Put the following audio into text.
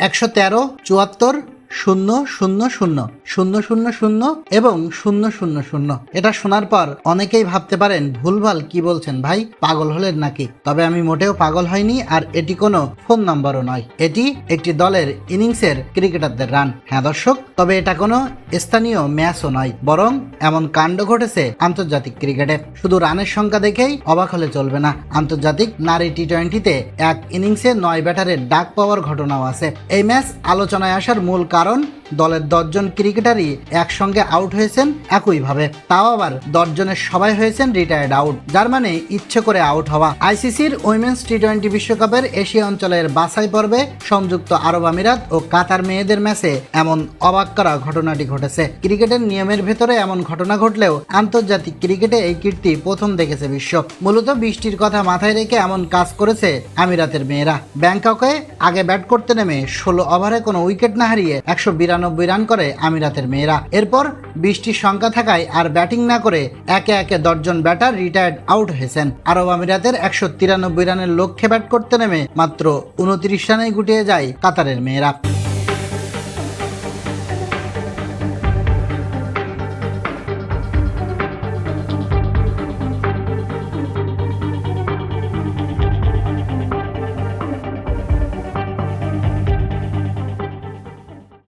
একশো তেরো চুয়াত্তর শূন্য শূন্য শূন্য শূন্য শূন্য শূন্য এবং শূন্য শূন্য শূন্য। এটা শোনার পর অনেকেই ভাবতে পারেন, ভুলভাল কি বলছেন ভাই, পাগল হলেন নাকি? তবে আমি মোটেও পাগল হয়নি আর এটি কোনো ফোন নাম্বারও নয়। এটি একটি দলের ইনিংসের ক্রিকেটারদের রান। হ্যাঁ দর্শক, তবে এটা কোনো স্থানীয় ম্যাচও নয়, বরং এমন কাণ্ড ঘটেছে আন্তর্জাতিক ক্রিকেটে। শুধু রানের সংখ্যা দেখেই অবাক হলে চলবে না। আন্তর্জাতিক নারী টি টোয়েন্টিতে এক ইনিংসে নয় ব্যাটারের ডাক পাওয়ার ঘটনাও আছে। এই ম্যাচ আলোচনায় আসার মূল কারণ কারণ দলের দশজন ক্রিকেটারই একসঙ্গে আউট হয়েছেন একইভাবে। তাও আবার দশজনের সবাই হয়েছেন রিটায়ার্ড আউট যার মানে ইচ্ছে করে আউট হওয়া। আইসিসির উইমেন্স টি টোয়েন্টি বিশ্বকাপের এশিয়া অঞ্চলের বাছাই পর্বে সংযুক্ত আরব আমিরাত ও কাতার মেয়েদের ম্যাচে এমন অবাক করা ঘটনাটি ঘটেছে। ক্রিকেটের নিয়মের ভেতরে এমন ঘটনা ঘটলেও আন্তর্জাতিক ক্রিকেটে এই কীর্তি প্রথম দেখেছে বিশ্ব। মূলত বৃষ্টির কথা মাথায় রেখে এমন কাজ করেছে আমিরাতের মেয়েরা। ব্যাংককে আগে ব্যাট করতে নেমে ষোলো ওভারে কোনো উইকেট না হারিয়ে একশো বিরানব্বই রান করে আমিরাতের মেয়েরা। এরপর বৃষ্টির সংখ্যা থাকায় আর ব্যাটিং না করে একে একে দশজন ব্যাটার রিটায়ার্ড আউট হয়েছেন। আরব আমিরাতের একশো তিরানব্বই রানের লক্ষ্যে ব্যাট করতে নেমে মাত্র উনত্রিশ রানে গুটিয়ে যায় কাতারের মেয়েরা।